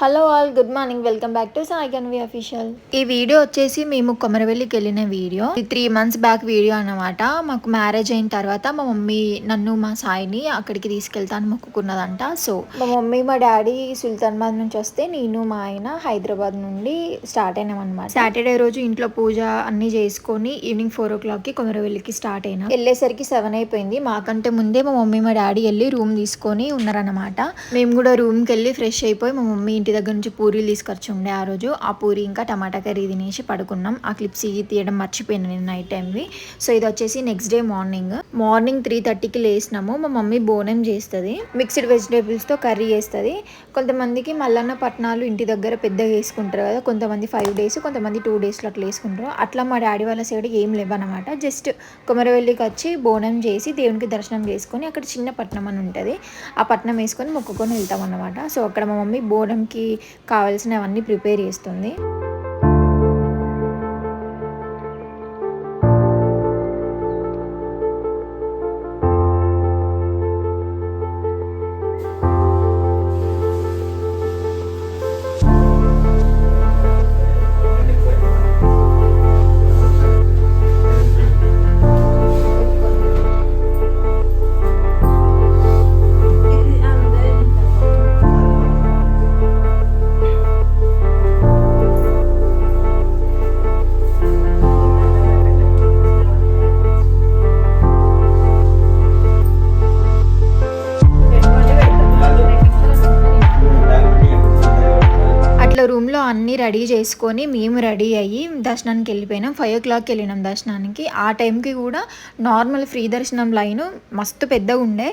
Hello all good morning welcome back to Sai Ganvi official ఈ video వచ్చేసి మేము కొమరవెల్లికి వెళ్ళిన వీడియో ఇది త్రీ మంత్స్ బ్యాక్ వీడియో అన్నమాట. మాకు మ్యారేజ్ అయిన తర్వాత మా మమ్మీ నన్ను మా సాయిని అక్కడికి తీసుకెళ్తాను మొక్కుకున్నదంట. సో మా మమ్మీ మా డాడీ సుల్తాన్బాద్ నుంచి వస్తే నేను మా ఆయన హైదరాబాద్ నుండి స్టార్ట్ అయినాం అనమాట సాటర్డే రోజు ఇంట్లో పూజ అన్ని చేసుకొని ఈవినింగ్ ఫోర్ ఓ క్లాక్కి కొమరవెల్లికి స్టార్ట్ అయినా. వెళ్ళేసరికి సెవెన్ అయిపోయింది. మాకంటే ముందే మా మమ్మీ మా డాడీ వెళ్ళి రూమ్ తీసుకొని ఉన్నారన్నమాట. మేము కూడా రూమ్కి వెళ్ళి ఫ్రెష్ అయిపోయి మా మమ్మీ ఇంటి దగ్గర నుంచి పూరీలు తీసుకొచ్చి ఉండే ఆ రోజు ఆ పూరి ఇంకా టమాటా కర్రీ తినేసి పడుకున్నాం. ఆ క్లిప్స్ ఇవి తీయడం మర్చిపోయాను నేను నైట్ టైంవి. సో ఇది వచ్చేసి next day morning. Morning three థర్టీకి లేసినాము. మా మమ్మీ బోనం చేస్తుంది. మిక్స్డ్ వెజిటేబుల్స్తో కర్రీ చేస్తుంది. కొంతమందికి మల్లన్న పట్నాలు ఇంటి దగ్గర పెద్దగా వేసుకుంటారు కదా కొంతమంది ఫైవ్ డేస్ కొంతమంది టూ డేస్లో అట్లా వేసుకుంటారు. అట్లా మా డాడీ వాళ్ళ సైడ్ ఏం లేవన్నమాట జస్ట్ కొమరవెల్లికి వచ్చి బోనం చేసి దేవునికి దర్శనం చేసుకొని అక్కడ చిన్న పట్నం అని ఉంటుంది. ఆ పట్నం వేసుకొని మొక్కుకొని వెళ్తాం అన్నమాట సో అక్కడ మా మమ్మీ బోనంకి కావాల్సినవన్నీ ప్రిపేర్ చేస్తుంది. అన్నీ రెడీ చేసుకొని మేము రెడీ అయ్యి దర్శనానికి వెళ్ళిపోయినాం. ఫైవ్ ఓ క్లాక్కి వెళ్ళినాం దర్శనానికి. ఆ టైంకి కూడా నార్మల్ ఫ్రీ దర్శనం లైన్ మస్తు పెద్దగా ఉండే.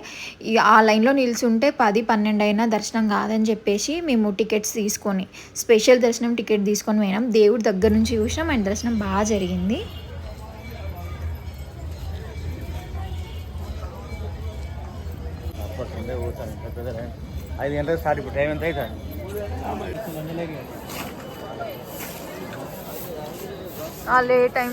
ఆ లైన్లో నిల్చుంటే పది పన్నెండు అయినా దర్శనం కాదని చెప్పేసి మేము టికెట్స్ తీసుకొని స్పెషల్ దర్శనం టికెట్ తీసుకొని పోయినాం. దేవుడి దగ్గర నుంచి చూసినాం. అండ్ దర్శనం బాగా జరిగింది. ఐదు గంటలకు స్టార్ట్ ఇప్పుడు టైం ఎంత అవుతుంది? లేట్ టైం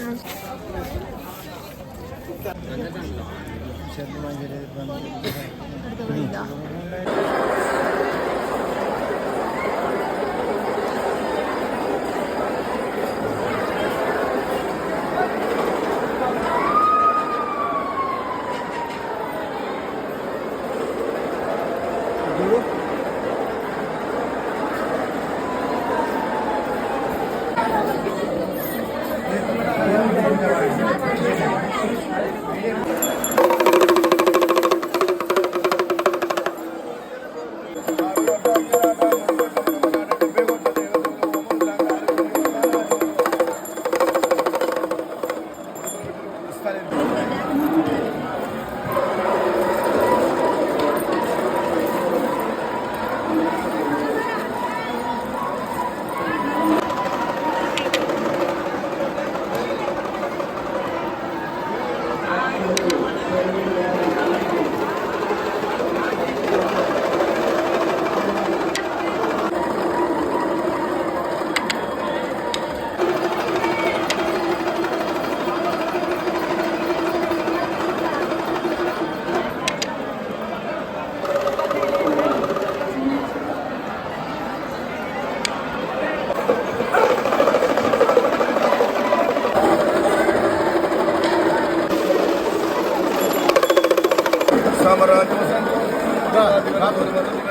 నుంచి సామ్రాజ్యం Rafa, Rafa, Rafa.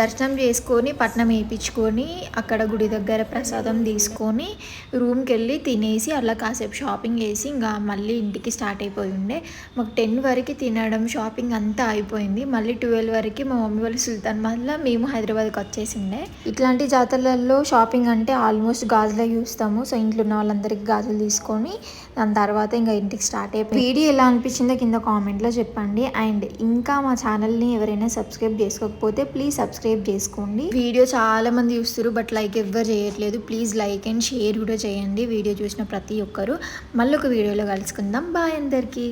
దర్శనం చేసుకొని పట్నం వేయించుకొని అక్కడ గుడి దగ్గర ప్రసాదం తీసుకొని రూమ్కి వెళ్ళి తినేసి అలా కాసేపు షాపింగ్ చేసి ఇంకా మళ్ళీ ఇంటికి స్టార్ట్ అయిపోయి ఉండే. మాకు టెన్ వరకు తినడం షాపింగ్ అంతా అయిపోయింది. మళ్ళీ ట్వెల్వ్ వరకు మా మమ్మీ వాళ్ళు సుల్తాన్ మళ్ళీ మేము హైదరాబాద్కి వచ్చేసిండే. ఇట్లాంటి జాతరలలో షాపింగ్ అంటే ఆల్మోస్ట్ గాజులే చూస్తాము. సో ఇంట్లో ఉన్న వాళ్ళందరికీ గాజులు తీసుకొని దాని తర్వాత ఇంకా ఇంటికి స్టార్ట్ అయిపోయి. వీడియో ఎలా అనిపించిందో కింద కామెంట్లో చెప్పండి. అండ్ ఇంకా మా ఛానల్ని ఎవరైనా సబ్స్క్రైబ్ చేసుకోకపోతే ప్లీజ్ సబ్స్క్రైబ్ చేసుకోండి. వీడియో చాలా మంది చూస్తారు బట్ లైక్ ఎవ్వరు చేయట్లేదు. ప్లీజ్ లైక్ అండ్ షేర్ కూడా చేయండి. వీడియో చూసిన ప్రతి ఒక్కరు. మళ్ళీ ఒక వీడియోలో కలుసుకుందాం. బాయ్ అందరికీ.